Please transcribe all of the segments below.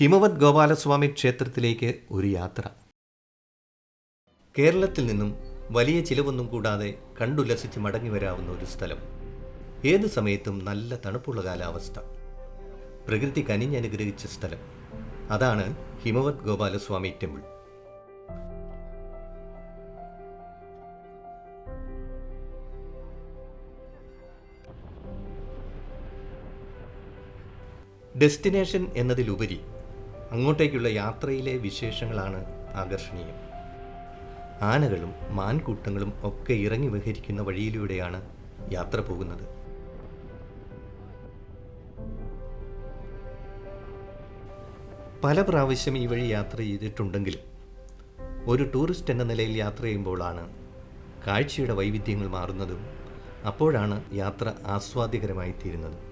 ഹിമവത് ഗോപാലസ്വാമി ക്ഷേത്രത്തിലേക്ക് ഒരു യാത്ര. കേരളത്തിൽ നിന്നും വലിയ ചിലവൊന്നും കൂടാതെ കണ്ടുല്ലസിച്ച് മടങ്ങി വരാവുന്ന ഒരു സ്ഥലം. ഏത് സമയത്തും നല്ല തണുപ്പുള്ള കാലാവസ്ഥ. പ്രകൃതി കനിഞ്ഞനുഗ്രഹിച്ച സ്ഥലം. അതാണ് ഹിമവത് ഗോപാലസ്വാമി ടെമ്പിൾ. ഡെസ്റ്റിനേഷൻ എന്നതിലുപരി അങ്ങോട്ടേക്കുള്ള യാത്രയിലെ വിശേഷങ്ങളാണ് ആകർഷണീയം. ആനകളും മാൻകൂട്ടങ്ങളും ഒക്കെ ഇറങ്ങി വിഹരിക്കുന്ന വഴിയിലൂടെയാണ് യാത്ര പോകുന്നത്. പല പ്രാവശ്യം ഈ വഴി യാത്ര ചെയ്തിട്ടുണ്ടെങ്കിലും ഒരു ടൂറിസ്റ്റ് എന്ന നിലയിൽ യാത്ര ചെയ്യുമ്പോഴാണ് കാഴ്ചയുടെ വൈവിധ്യങ്ങൾ മാറുന്നതും അപ്പോഴാണ് യാത്ര ആസ്വാദ്യകരമായി തീരുന്നത്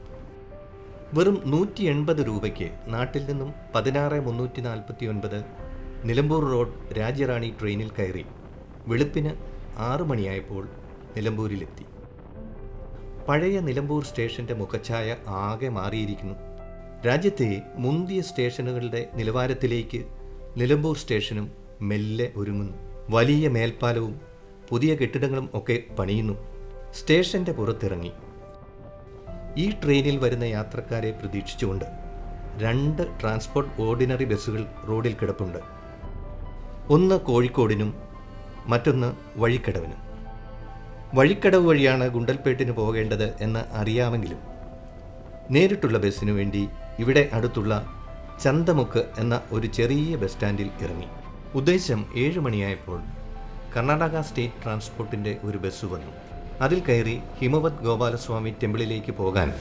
വെറും നൂറ്റി എൺപത് രൂപയ്ക്ക് നാട്ടിൽ നിന്നും പതിനാറ് മുന്നൂറ്റി നാൽപ്പത്തി ഒൻപത് നിലമ്പൂർ റോഡ് രാജ്യറാണി ട്രെയിനിൽ കയറി വെളുപ്പിന് ആറു മണിയായപ്പോൾ നിലമ്പൂരിലെത്തി. പഴയ നിലമ്പൂർ സ്റ്റേഷന്റെ മുഖച്ഛായ ആകെ മാറിയിരിക്കുന്നു. രാജ്യത്തെ മുന്തിയ സ്റ്റേഷനുകളുടെ നിലവാരത്തിലേക്ക് നിലമ്പൂർ സ്റ്റേഷനും മെല്ലെ ഒരുങ്ങുന്നു. വലിയ മേൽപ്പാലവും പുതിയ കെട്ടിടങ്ങളും ഒക്കെ പണിയുന്നു. സ്റ്റേഷന്റെ പുറത്തിറങ്ങി. ഈ ട്രെയിനിൽ വരുന്ന യാത്രക്കാരെ പ്രതീക്ഷിച്ചുകൊണ്ട് രണ്ട് ട്രാൻസ്പോർട്ട് ഓർഡിനറി ബസ്സുകൾ റോഡിൽ കിടപ്പുണ്ട്. ഒന്ന് കോഴിക്കോടിനും മറ്റൊന്ന് വഴിക്കടവിനും. വഴിക്കടവ് വഴിയാണ് ഗുണ്ടൽപേട്ടിന് പോകേണ്ടത് എന്ന് അറിയാമെങ്കിലും നേരിട്ടുള്ള ബസ്സിനു വേണ്ടി ഇവിടെ അടുത്തുള്ള ചന്തമുക്ക് എന്ന ഒരു ചെറിയ ബസ് സ്റ്റാൻഡിൽ ഇറങ്ങി. ഉദ്ദേശം ഏഴ് മണിയായപ്പോൾ കർണാടക സ്റ്റേറ്റ് ട്രാൻസ്പോർട്ടിന്റെ ഒരു ബസ് വന്നു. അതിൽ കയറി ഹിമവത് ഗോപാലസ്വാമി ടെമ്പിളിലേക്ക് പോകാൻ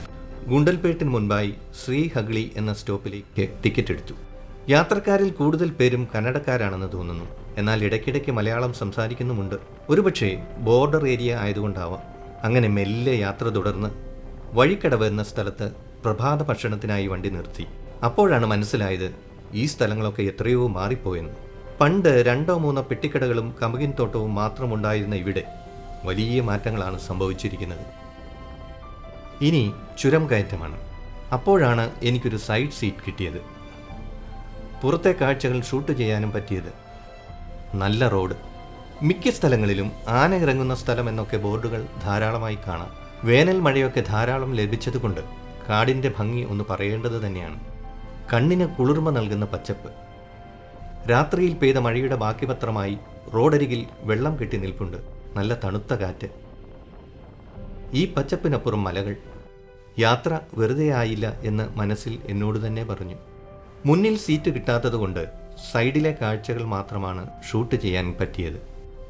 ഗുണ്ടൽപേട്ടിന് മുൻപായി ശ്രീ ഹഗ്ലി എന്ന സ്റ്റോപ്പിലേക്ക് ടിക്കറ്റ് എടുത്തു. യാത്രക്കാരിൽ കൂടുതൽ പേരും കന്നഡക്കാരാണെന്ന് തോന്നുന്നു. എന്നാൽ ഇടയ്ക്കിടയ്ക്ക് മലയാളം സംസാരിക്കുന്നുമുണ്ട്. ഒരുപക്ഷേ ബോർഡർ ഏരിയ ആയതുകൊണ്ടാവാം. അങ്ങനെ മെല്ലെ യാത്ര തുടർന്ന് വഴിക്കടവ് എന്ന സ്ഥലത്ത് പ്രഭാത ഭക്ഷണത്തിനായി വണ്ടി നിർത്തി. അപ്പോഴാണ് മനസ്സിലായത് ഈ സ്ഥലങ്ങളൊക്കെ എത്രയോ മാറിപ്പോയെന്ന്. പണ്ട് രണ്ടോ മൂന്നോ പെട്ടിക്കടകളും കമുകിൻ തോട്ടവും മാത്രമുണ്ടായിരുന്ന ഇവിടെ വലിയ മാറ്റങ്ങളാണ് സംഭവിച്ചിരിക്കുന്നത്. ഇനി ചുരം കയറ്റമാണ്. അപ്പോഴാണ് എനിക്കൊരു സൈഡ് സീറ്റ് കിട്ടിയത്. പുറത്തെ കാഴ്ചകൾ ഷൂട്ട് ചെയ്യാനും പറ്റിയത്. നല്ല റോഡ്. മിക്ക സ്ഥലങ്ങളിലും ആന ഇറങ്ങുന്ന സ്ഥലം എന്നൊക്കെ ബോർഡുകൾ ധാരാളമായി കാണാം. വേനൽ മഴയൊക്കെ ധാരാളം ലഭിച്ചതുകൊണ്ട് കാടിന്റെ ഭംഗി ഒന്ന് പറയേണ്ടത് തന്നെയാണ്. കണ്ണിന് കുളിർമ നൽകുന്ന പച്ചപ്പ്. രാത്രിയിൽ പെയ്ത മഴയുടെ ബാക്കിപത്രമായി റോഡരികിൽ വെള്ളം കെട്ടി നിൽപ്പുണ്ട്. നല്ല തണുത്ത കാറ്റ്. ഈ പച്ചപ്പിനപ്പുറം മലകൾ. യാത്ര വെറുതെ ആയില്ല എന്ന് മനസ്സിൽ എന്നോട് തന്നെ പറഞ്ഞു. മുന്നിൽ സീറ്റ് കിട്ടാത്തതുകൊണ്ട് സൈഡിലെ കാഴ്ചകൾ മാത്രമാണ് ഷൂട്ട് ചെയ്യാൻ പറ്റിയത്.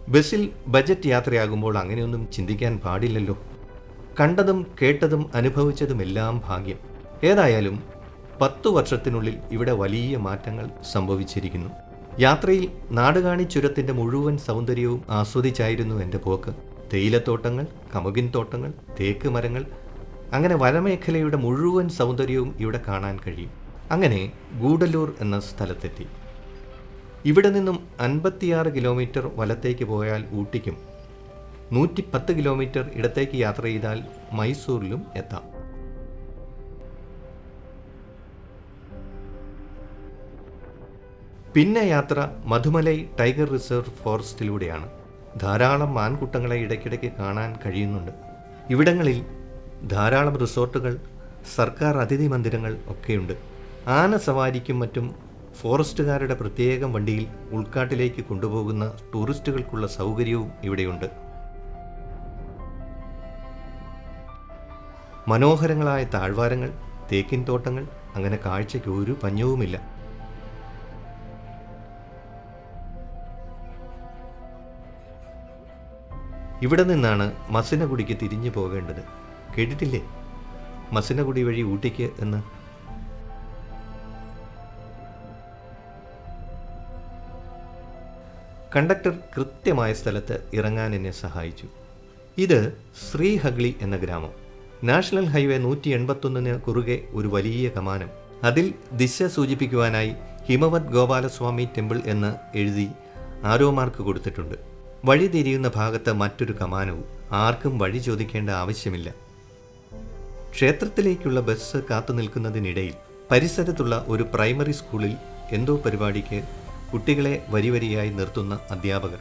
ബസ്സിൽ ബജറ്റ് യാത്രയാകുമ്പോൾ അങ്ങനെയൊന്നും ചിന്തിക്കാൻ പാടില്ലല്ലോ. കണ്ടതും കേട്ടതും അനുഭവിച്ചതുമെല്ലാം ഭാഗ്യം. ഏതായാലും പത്തു വർഷത്തിനുള്ളിൽ ഇവിടെ വലിയ മാറ്റങ്ങൾ സംഭവിച്ചിരിക്കുന്നു. യാത്രയിൽ നാടുകാണി ചുരത്തിന്റെ മുഴുവൻ സൗന്ദര്യവും ആസ്വദിച്ചായിരുന്നു എന്റെ പോക്ക്. തേയിലത്തോട്ടങ്ങൾ കമുകിൻ തോട്ടങ്ങൾ തേക്ക് മരങ്ങൾ അങ്ങനെ വനമേഖലയുടെ മുഴുവൻ സൗന്ദര്യവും ഇവിടെ കാണാൻ കഴിയും. അങ്ങനെ ഗൂഡല്ലൂർ എന്ന സ്ഥലത്തെത്തി. ഇവിടെ നിന്നും അൻപത്തിയാറ് കിലോമീറ്റർ വലത്തേക്ക് പോയാൽ ഊട്ടിക്കും. നൂറ്റി പത്ത് കിലോമീറ്റർ ഇടത്തേക്ക് യാത്ര ചെയ്താൽ മൈസൂരിലും എത്താം. പിന്നെ യാത്ര മധുമലൈ ടൈഗർ റിസർവ് ഫോറസ്റ്റിലൂടെയാണ്. ധാരാളം മാൻകൂട്ടങ്ങളെ ഇടയ്ക്കിടയ്ക്ക് കാണാൻ കഴിയുന്നുണ്ട്. ഇവിടങ്ങളിൽ ധാരാളം റിസോർട്ടുകൾ സർക്കാർ അതിഥി മന്ദിരങ്ങൾ ഒക്കെയുണ്ട്. ആന സവാരിക്കും മറ്റും ഫോറസ്റ്റുകാരുടെ പ്രത്യേകം വണ്ടിയിൽ ഉൾക്കാട്ടിലേക്ക് കൊണ്ടുപോകുന്ന ടൂറിസ്റ്റുകൾക്കുള്ള സൗകര്യവും ഇവിടെയുണ്ട്. മനോഹരങ്ങളായ താഴ്വാരങ്ങൾ തേക്കിൻ തോട്ടങ്ങൾ അങ്ങനെ കാഴ്ചയ്ക്ക് ഒരു പഞ്ഞവുമില്ല. ഇവിടെ നിന്നാണ് മസിനഗുഡിക്ക് തിരിഞ്ഞു പോകേണ്ടത്. കേട്ടിട്ടില്ലേ? മസിനഗുഡി വഴി ഊട്ടിക്ക് എന്ന്. കണ്ടക്ടർ കൃത്യമായ സ്ഥലത്ത് ഇറങ്ങാൻ എന്നെ സഹായിച്ചു. ഇത് ശ്രീഹഗ്ലി എന്ന ഗ്രാമം. നാഷണൽ ഹൈവേ നൂറ്റി എൺപത്തൊന്നിന് കുറുകെ ഒരു വലിയ കമാനം. അതിൽ ദിശ സൂചിപ്പിക്കുവാനായി ഹിമവത് ഗോപാലസ്വാമി ടെമ്പിൾ എന്ന് എഴുതി ആരോ മാർക്ക് കൊടുത്തിട്ടുണ്ട്. വഴി തിരിയുന്ന ഭാഗത്ത് മറ്റൊരു കമാനവും ആർക്കും വഴി ചോദിക്കേണ്ട ആവശ്യമില്ല. ക്ഷേത്രത്തിലേക്കുള്ള ബസ് കാത്തു നിൽക്കുന്നതിനിടയിൽ പരിസരത്തുള്ള ഒരു പ്രൈമറി സ്കൂളിൽ എന്തോ പരിപാടിക്ക് കുട്ടികളെ വരിവരിയായി നിർത്തുന്ന അധ്യാപകർ.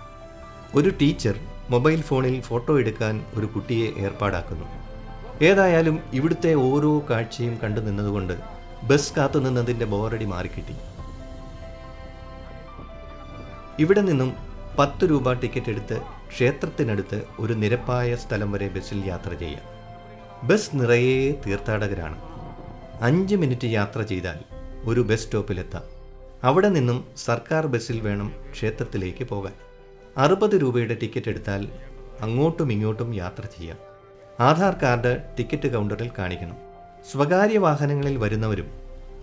ഒരു ടീച്ചർ മൊബൈൽ ഫോണിൽ ഫോട്ടോ എടുക്കാൻ ഒരു കുട്ടിയെ ഏർപ്പാടാക്കുന്നു. ഏതായാലും ഇവിടുത്തെ ഓരോ കാഴ്ചയും കണ്ടു നിന്നതുകൊണ്ട് ബസ് കാത്തു നിന്നതിന്റെ ബോറടി മാറിക്കിട്ടി. ഇവിടെ നിന്നും പത്ത് രൂപ ടിക്കറ്റ് എടുത്ത് ക്ഷേത്രത്തിനടുത്ത് ഒരു നിരപ്പായ സ്ഥലം വരെ ബസ്സിൽ യാത്ര ചെയ്യാം. ബസ് നിറയെ തീർത്ഥാടകരാണ്. അഞ്ച് മിനിറ്റ് യാത്ര ചെയ്താൽ ഒരു ബസ് സ്റ്റോപ്പിലെത്താം. അവിടെ നിന്നും സർക്കാർ ബസ്സിൽ വേണം ക്ഷേത്രത്തിലേക്ക് പോകാൻ. അറുപത് രൂപയുടെ ടിക്കറ്റ് എടുത്താൽ അങ്ങോട്ടും ഇങ്ങോട്ടും യാത്ര ചെയ്യാം. ആധാർ കാർഡ് ടിക്കറ്റ് കൗണ്ടറിൽ കാണിക്കണം. സ്വകാര്യ വാഹനങ്ങളിൽ വരുന്നവരും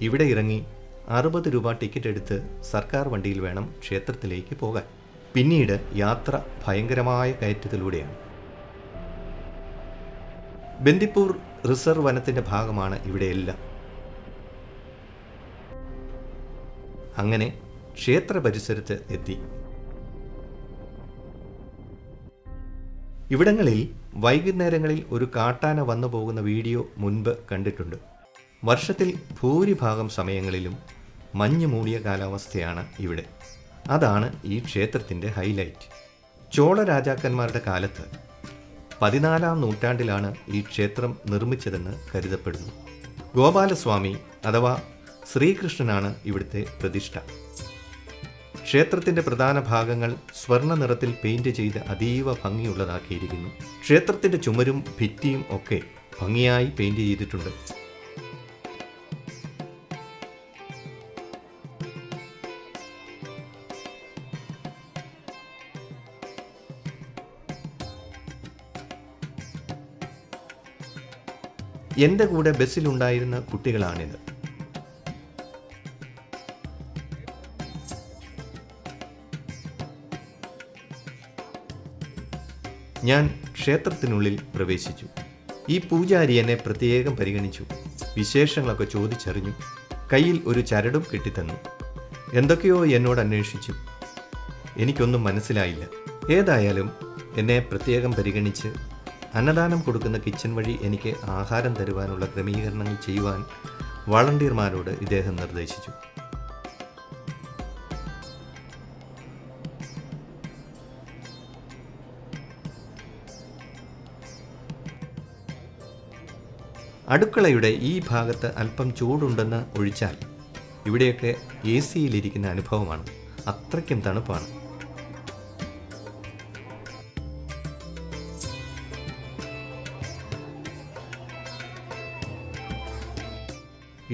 ഇവിടെ ഇറങ്ങി അറുപത് രൂപ ടിക്കറ്റ് എടുത്ത് സർക്കാർ വണ്ടിയിൽ വേണം ക്ഷേത്രത്തിലേക്ക് പോകാൻ. പിന്നീട് യാത്ര ഭയങ്കരമായ കയറ്റത്തിലൂടെയാണ്. ബന്ദിപ്പൂർ റിസർവ് വനത്തിന്റെ ഭാഗമാണ് ഇവിടെയെല്ലാം. അങ്ങനെ ക്ഷേത്ര പരിസരത്ത് എത്തി. ഇവിടങ്ങളിൽ വൈകുന്നേരങ്ങളിൽ ഒരു കാട്ടാന വന്നു പോകുന്ന വീഡിയോ മുൻപ് കണ്ടിട്ടുണ്ട്. വർഷത്തിൽ ഭൂരിഭാഗം സമയങ്ങളിലും മഞ്ഞ് മൂടിയ കാലാവസ്ഥയാണ് ഇവിടെ. അതാണ് ഈ ക്ഷേത്രത്തിന്റെ ഹൈലൈറ്റ് ചോള രാജാക്കന്മാരുടെ കാലത്ത് പതിനാലാം നൂറ്റാണ്ടിലാണ് ഈ ക്ഷേത്രം നിർമ്മിച്ചതെന്ന് കരുതപ്പെടുന്നു. ഗോപാലസ്വാമി അഥവാ ശ്രീകൃഷ്ണനാണ് ഇവിടുത്തെ പ്രതിഷ്ഠ. ക്ഷേത്രത്തിന്റെ പ്രധാന ഭാഗങ്ങൾ സ്വർണ നിറത്തിൽ പെയിന്റ് ചെയ്ത് അതീവ ഭംഗിയുള്ളതാക്കിയിരിക്കുന്നു. ക്ഷേത്രത്തിന്റെ ചുമരും ഭിത്തിയും ഒക്കെ ഭംഗിയായി പെയിന്റ് ചെയ്തിട്ടുണ്ട്. എന്റെ കൂടെ ബസ്സിലുണ്ടായിരുന്ന കുട്ടികളാണിത്. ഞാൻ ക്ഷേത്രത്തിനുള്ളിൽ പ്രവേശിച്ചു. ഈ പൂജാരി എന്നെ പ്രത്യേകം പരിഗണിച്ചു. വിശേഷങ്ങളൊക്കെ ചോദിച്ചറിഞ്ഞു. കയ്യിൽ ഒരു ചരടും കെട്ടിത്തന്നു. എന്തൊക്കെയോ എന്നോട് അന്വേഷിച്ചു. എനിക്കൊന്നും മനസ്സിലായില്ല. ഏതായാലും എന്നെ പ്രത്യേകം പരിഗണിച്ച് അന്നദാനം കൊടുക്കുന്ന കിച്ചൺ വഴി എനിക്ക് ആഹാരം തരുവാനുള്ള ക്രമീകരണങ്ങൾ ചെയ്യുവാൻ വളണ്ടിയർമാരോട് ഇദ്ദേഹം നിർദ്ദേശിച്ചു. അടുക്കളയുടെ ഈ ഭാഗത്ത് അല്പം ചൂടുണ്ടെന്ന് ഒഴിച്ചാൽ ഇവിടെയൊക്കെ എ സിയിലിരിക്കുന്ന അനുഭവമാണ്. അത്രയ്ക്കും തണുപ്പാണ്.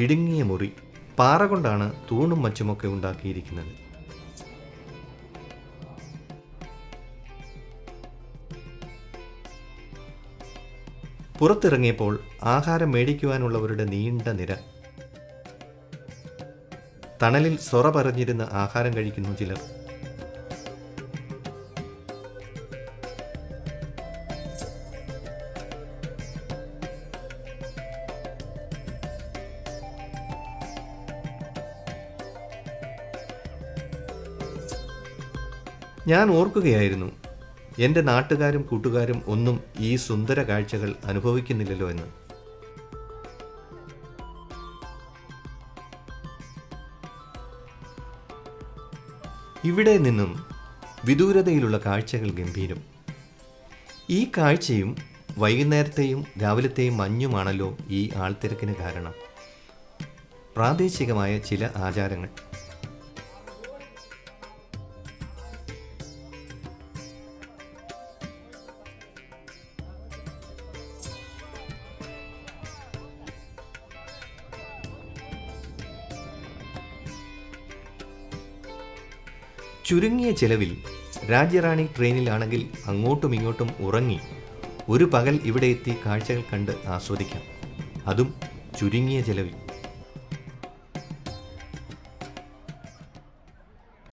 ഇടുങ്ങിയ മുറി പാറ കൊണ്ടാണ് തൂണും മച്ചുമൊക്കെ ഉണ്ടാക്കിയിരിക്കുന്നത്. പുറത്തിറങ്ങിയപ്പോൾ ആഹാരം മേടിക്കുവാനുള്ളവരുടെ നീണ്ട നിര. തണലിൽ സൊറ പറഞ്ഞിരുന്ന് ആഹാരം കഴിക്കുന്നു ചിലർ. ഞാൻ ഓർക്കുകയായിരുന്നു എന്റെ നാട്ടുകാരും കൂട്ടുകാരും ഒന്നും ഈ സുന്ദര കാഴ്ചകൾ അനുഭവിക്കുന്നില്ലല്ലോ എന്ന്. ഇവിടെ നിന്നും വിദൂരതയിലുള്ള കാഴ്ചകൾ ഗംഭീരം. ഈ കാഴ്ചയും വൈകുന്നേരത്തെയും രാവിലത്തെയും മഞ്ഞുമാണല്ലോ ഈ ആൾത്തിരക്കിന് കാരണം. പ്രാദേശികമായ ചില ആചാരങ്ങൾ. ചുരുങ്ങിയ ചെലവിൽ രാജ്യറാണി ട്രെയിനിലാണെങ്കിൽ അങ്ങോട്ടും ഇങ്ങോട്ടും ഉറങ്ങി ഒരു പകൽ ഇവിടെ എത്തി കാഴ്ചകൾ കണ്ട് ആസ്വദിക്കാം. അതും ചുരുങ്ങിയ ചെലവിൽ.